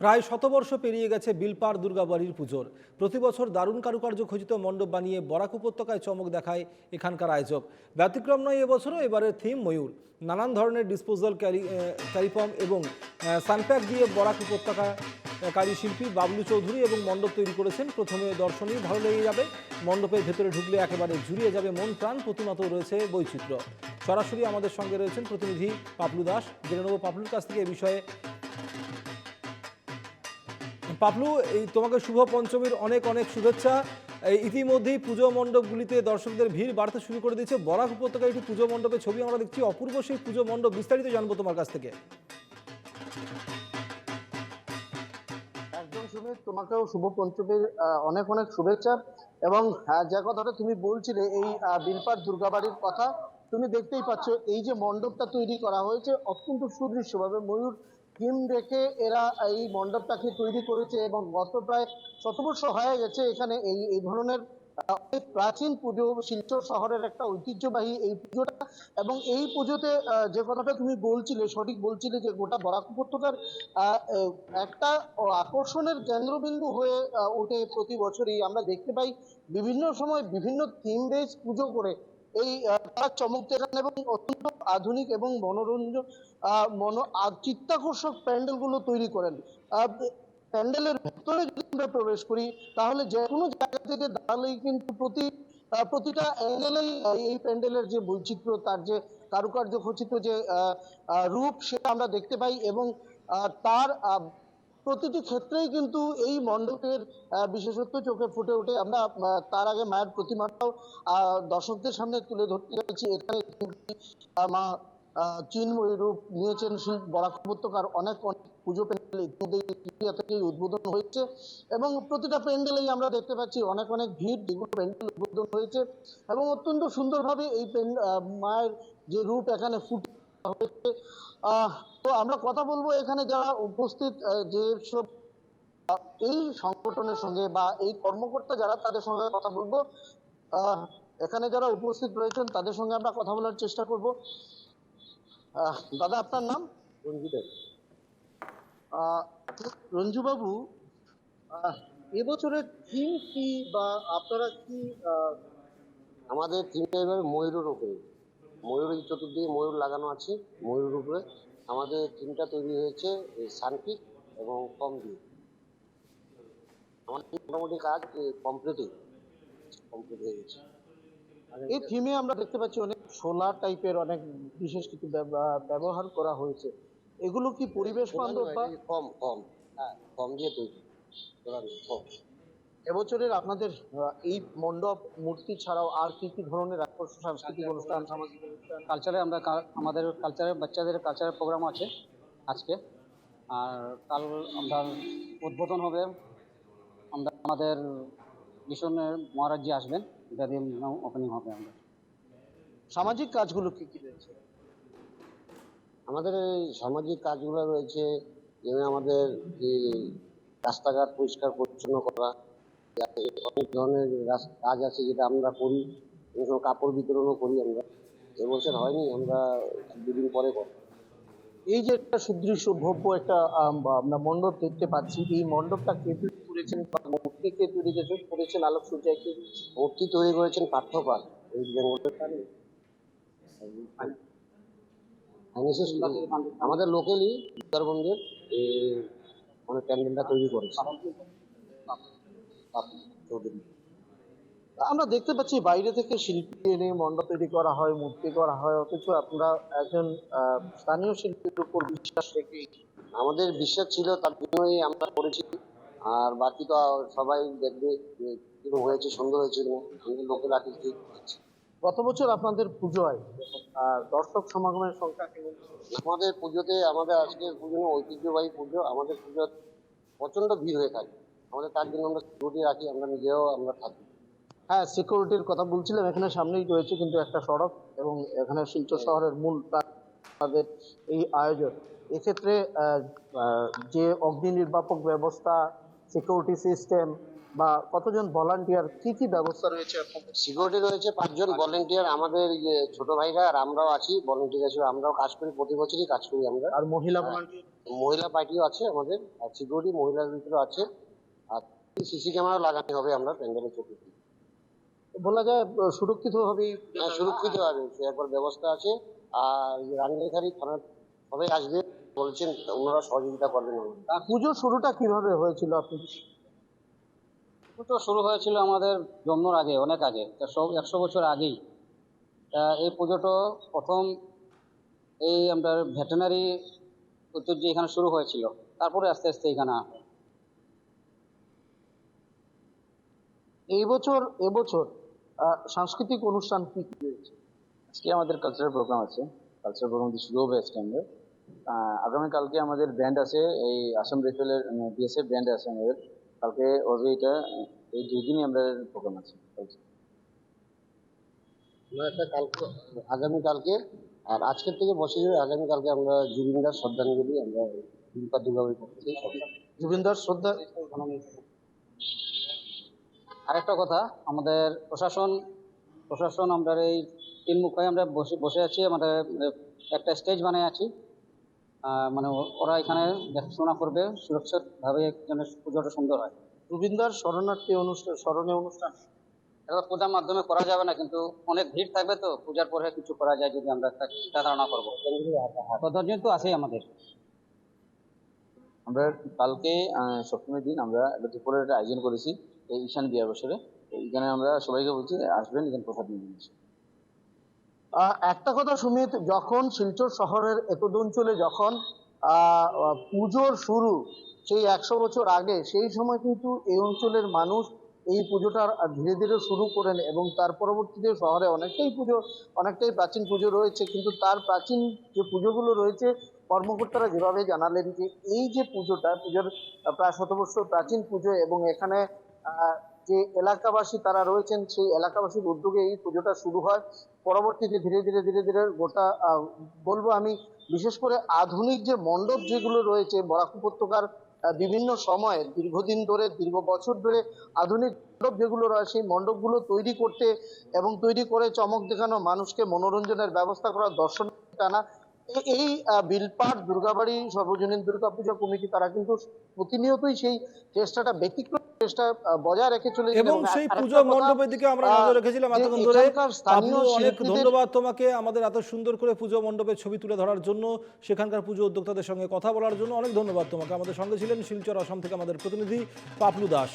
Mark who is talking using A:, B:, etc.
A: প্রায় শতবর্ষ পেরিয়ে গেছে বিলপার দুর্গাবাড়ির পুজোর। প্রতি বছর দারুণ কারুকার্য খচিত মণ্ডপ বানিয়ে বরাক উপত্যকায় চমক দেখায় এখানকার আয়োজক। ব্যতিক্রম নয়, এবছরও এবারের থিম ময়ূর। নানান ধরনের ডিসপোজাল ক্যারি ক্যারিপম এবং সানপ্যাক দিয়ে বরাক উপত্যকা কারী শিল্পী বাবলু চৌধুরী এবং মণ্ডপ তৈরি করেছেন। প্রথমে দর্শনই ভালো লেগে যাবে। মণ্ডপের ভেতরে ঢুকলে একেবারে জুড়িয়ে যাবে মন প্রাণ, প্রতিমাতেও রয়েছে বৈচিত্র্য। সরাসরি আমাদের সঙ্গে রয়েছেন প্রতিনিধি পাপলু দাস। জেনে নেব পাপলুর কাছ থেকে এ বিষয়ে পাপলু এই তোমাকে শুভ পঞ্চমীর অনেক অনেক শুভেচ্ছা। ইতিমধ্যেই পুজো মণ্ডপগুলিতে দর্শকদের ভিড় বাড়তে শুরু করে দিয়েছে। বরাক উপত্যকায় একটি পুজো মণ্ডপের ছবি আমরা দেখছি। অপূর্ব সেই পুজো মণ্ডপ বিস্তারিত জানব তোমার কাছ থেকে।
B: তোমাকেও শুভ পঞ্চমীর অনেক অনেক শুভেচ্ছা। এবং যে কথাটা তুমি বলছিলে এই আহ, বিলপার দুর্গাবাড়ির কথা তুমি দেখতেই পাচ্ছ এই যে মণ্ডপটা তৈরি করা হয়েছে অত্যন্ত সুদৃশ্যভাবে। ময়ূর থিম রেখে এরা এই মণ্ডপটাকে তৈরি করেছে এবং গত প্রায় শতবর্ষ হয়ে গেছে এখানে এই এই ধরনের প্রাচীন পুজো শিলচর শহরের একটা ঐতিহ্যবাহী এই পুজোটা। এবং এই পুজোতে যে কথাটা তুমি বলছিলে, সঠিক বলছিলে যে গোটা বরাক উপত্যকার একটা আকর্ষণের কেন্দ্রবিন্দু হয়ে ওঠে প্রতি বছরই। আমরা দেখতে পাই বিভিন্ন সময় বিভিন্ন থিম বেস পুজো করে এই চমক দেখান এবং অত্যন্ত আধুনিক এবং মনোরঞ্জন মন চিত্তাকর্ষক প্যান্ডেলগুলো তৈরি করেন। প্যান্ডেলের ভেতরে যদি আমরা প্রবেশ করি, তাহলে যে কোনো জায়গা থেকে দাঁড়ালেই কিন্তু প্রতি প্রতিটা অ্যাঙ্গেলেই এই প্যান্ডেলের যে বৈচিত্র্য, তার যে কারুকার্য খচিত যে রূপ, সেটা আমরা দেখতে পাই এবং তার প্রতিটি ক্ষেত্রেই কিন্তু এই মণ্ডপের বিশেষত্ব চোখে ফুটে ওঠে। আমরা তার আগে মায়ের প্রতিমাটাও দর্শকদের সামনে তুলে ধরতে চাইছি। এখানে মা চিন্ময়ী রূপ নিয়েছেন শিল্প বরাক উপত্যকার অনেক অনেক পুজো প্যান্ডেল ইন্ডিয়া থেকেই উদ্বোধন হয়েছে। এবং প্রতিটা প্যান্ডেলেই আমরা দেখতে পাচ্ছি অনেক অনেক ভিড়, যেগুলো প্যান্ডেল উদ্বোধন হয়েছে। এবং অত্যন্ত সুন্দরভাবে এই মায়ের যে রূপ এখানে ফুটে আহ, তো আমরা কথা বলব এখানে যারা উপস্থিত যে সব এই সংগঠনের সঙ্গে বা এই কর্মকর্তা যারা তাদের সঙ্গে কথা বলব এখানে যারা উপস্থিত রয়েছেন তাদের সঙ্গে আমরা কথা বলার চেষ্টা করব। দাদা আপনার নাম? রঞ্জু দেব রঞ্জু বাবু আহ, এবছরের থিম কি বা আপনারা কি আহ,
C: আমাদের থিমটা এবার ময়ূরের উপরে। ময়ূরের চতুর্দিকে ময়ূর লাগানো আছে ময়ূরের উপরে। আমাদের থিমটা তৈরি হয়েছে সানপিক এবং কম দিয়ে। আমাদের মোটামুটি কাজ কমপ্লিটই কমপ্লিট হয়ে গেছে।
B: এই থিমে আমরা দেখতে পাচ্ছি অনেক সোলার টাইপের অনেক বিশেষ কিছু ব্যবহার করা হয়েছে। এগুলো কি পরিবেশ বান্ধব বা
C: কম কম হ্যাঁ কম দিয়ে তৈরি। নয়, কম।
B: এবছরের আপনাদের এই মণ্ডপ মূর্তি ছাড়াও আর কি কি ধরনের আকর্ষণ সাংস্কৃতিক অনুষ্ঠান সামাজিক
D: কালচারে আমরা আমাদের কালচারে বাচ্চাদের কালচারাল প্রোগ্রাম আছে আজকে। আর কাল আমরা উদ্বোধন হবে আমরা আমাদের মিশনের মহারাজ্যে আসবেন যেদিন ওপেনিং হবে আমরা
B: সামাজিক কাজগুলো কি কি রয়েছে?
C: আমাদের এই সামাজিক কাজগুলো রয়েছে যেমন আমাদের যে রাস্তাঘাট পরিষ্কার পরিচ্ছন্ন করা অনেক ধরনের কাজ আছে যেটা আমরা করি। সময় কাপড় বিতরণও করি আমরা। এবছর হয়নি আমরা দুদিন পরে করব।
B: এই যে একটা সুদৃশ্য ভব্য একটা আম, আমরা মণ্ডপ দেখতে পাচ্ছি এই মণ্ডপটা কে তৈরি করেছেন? মূর্তি কে তৈরি করেছেন? করেছেন আলোক সূর্যায় কে?
C: মূর্তি তৈরি করেছেন পার্থপাল ওয়েস্ট বেঙ্গলের আমাদের লোকালি উত্তরবঙ্গের এই মানে প্যান্ডেলটা তৈরি করেছে। চৌধুরী
B: আমরা দেখতে পাচ্ছি বাইরে থেকে শিল্পী এনে মণ্ডপ তৈরি করা হয় মূর্তি করা হয় অথচ আপনারা একজন স্থানীয় শিল্পীর উপর বিশ্বাস রেখে
C: আমাদের বিশ্বাস ছিল তার জন্যই আমরা করেছি। আর বাকি তো সবাই দেখবে হয়েছে সুন্দর হয়েছিল লোকের আর্টিস্ট
B: গত বছর আপনাদের পুজোয় দর্শক সমাগমের সংখ্যা কেমন?
C: আমাদের পুজোতে আমাদের আজকের পুজো ঐতিহ্যবাহী পুজো আমাদের পুজো প্রচণ্ড ভিড় হয়ে থাকে। আমাদের তার জন্য আমরা সিকিউরিটি রাখি আমরা নিজেও আমরা থাকি।
B: হ্যাঁ সিকিউরিটির কথা বলছিলাম এখানে সামনেই রয়েছে কিন্তু একটা সড়ক এবং এখানে শিলচর শহরের মূল তাদের এই আয়োজন। এক্ষেত্রে যে অগ্নি নির্বাপক ব্যবস্থা সিকিউরিটি সিস্টেম বা কতজন ভলান্টিয়ার কি কি ব্যবস্থা রয়েছে
C: সিকিউরিটি রয়েছে পাঁচজন ভলেন্টিয়ার আমাদের যে ছোট ভাইরা আর আমরাও আছি ভলেন্টিয়ার হিসেবে আমরাও কাজ করি প্রতি বছরই কাজ করি আমরা।
B: আর মহিলা ভলান্টিয়ার
C: মহিলা পার্টিও আছে আমাদের আর সিকিউরিটি মহিলার ভিতরে আছে। আর সিসি ক্যামেরা লাগানো হবে আমরা প্যান্ডেলের চতুর্দিকে
B: বলা যায় আহ, সুরক্ষিতভাবে
C: হ্যাঁ সুরক্ষিত হবে সে একবার ব্যবস্থা আছে। আর রাঙ্গিখারি থানা সবাই আসবে বলছেন ওনারা সহযোগিতা করবেন
B: পুজোর শুরুটা কীভাবে হয়েছিল আপনি
D: তো শুরু হয়েছিল আমাদের জন্মর আগে অনেক আগে একশো একশো বছর আগেই। তা এই পুজোটা প্রথম এই আমরা ভেটেনারি ঐতিহ্য এখানে শুরু হয়েছিল। তারপরে আস্তে আস্তে এখানে
B: এই বছর এবছর আহ, সাংস্কৃতিক অনুষ্ঠান কি কি রয়েছে?
E: আজকে আমাদের কালচারাল প্রোগ্রাম আছে। কালচারাল প্রোগ্রাম শুরু হবে আজকে আমাদের আহ, আগামীকালকে আমাদের ব্যান্ড আছে এই আসাম রাইফেলের বিএসএফ ব্যান্ড আছে আমাদের। কালকে এটা এই দুই দিনই আমাদের প্রোগ্রাম আছে।
C: আমরা একটা কালকে আগামীকালকে আর আজকের থেকে বসে যাবে আগামীকালকে আমরা জুবিনদার শ্রদ্ধাঞ্জলি আমরা দুর্গা দুর্গাবাড়ি করতেছি
B: জুবিনদার শ্রদ্ধা
D: আরেকটা কথা আমাদের প্রশাসন প্রশাসন আমরা এই তিন মুখায় আমরা বসে বসে আছি আমাদের একটা স্টেজ বানিয়ে আছি। মানে ওরা এখানে দেখাশোনা করবে সুরক্ষিতভাবে যেন পুজোটা সুন্দর হয়।
B: জুবিনদার শরণার্থী অনুষ্ঠান স্মরণে অনুষ্ঠান?
D: এটা পূজার মাধ্যমে করা যাবে না কিন্তু অনেক ভিড় থাকবে তো পূজার পরে কিছু করা যায় যদি আমরা একটা চিন্তা ধারণা করব। পদ্ধতি তো আছেই আমাদের।
E: আমরা কালকে আহ, সপ্তমীর দিন আমরা একটা দুপুরের একটা আয়োজন করেছি। এই ঈশান বিয়া বছরে এখানে আমরা সবাইকে বলছি আসবেন এখানে প্রসাদ নিয়ে।
B: আহ, একটা কথা সুমিত যখন শিলচর শহরের এতদ অঞ্চলে যখন পুজোর শুরু সেই একশো বছর আগে সেই সময় কিন্তু এই অঞ্চলের মানুষ এই পুজোটা ধীরে ধীরে শুরু করেন এবং তার পরবর্তীতে শহরে অনেকটাই পুজো অনেকটাই প্রাচীন পুজো রয়েছে কিন্তু তার প্রাচীন যে পুজোগুলো রয়েছে কর্মকর্তারা যেভাবে জানালেন যে এই যে পুজোটা পুজোর প্রায় শত বছর প্রাচীন পুজো এবং এখানে যে এলাকাবাসী তারা রয়েছেন, সেই এলাকাবাসীর উদ্যোগে এই পুজোটা শুরু হয়। পরবর্তীতে ধীরে ধীরে ধীরে ধীরে গোটা বলব আমি বিশেষ করে আধুনিক যে মণ্ডপ যেগুলো রয়েছে, বরাক উপত্যকার বিভিন্ন সময়ে দীর্ঘদিন ধরে, দীর্ঘ বছর ধরে আধুনিক মণ্ডপ যেগুলো রয়েছে সেই মণ্ডপগুলো তৈরি করতে এবং তৈরি করে চমক দেখানো মানুষকে মনোরঞ্জনের ব্যবস্থা করা দর্শন টানা এই বিলপাট দুর্গাবাড়ি সর্বজনীন দুর্গাপূজা কমিটি তারা কিন্তু প্রতিনিয়তই সেই চেষ্টাটা ব্যতিক্রম চেষ্টা বজায় রেখে চলেছে
A: এবং সেই পুজো মণ্ডপের দিকে আমরা নজর রেখেছিলাম এতক্ষণ ধরে।
B: স্থানীয়
A: অনেক ধন্যবাদ তোমাকে আমাদের এত সুন্দর করে পুজো মণ্ডপের ছবি তুলে ধরার জন্য সেখানকার পুজো উদ্যোক্তাদের সঙ্গে কথা বলার জন্য অনেক ধন্যবাদ তোমাকে। আমাদের সঙ্গে ছিলেন শিলচর আসাম থেকে আমাদের প্রতিনিধি পাপলু দাস।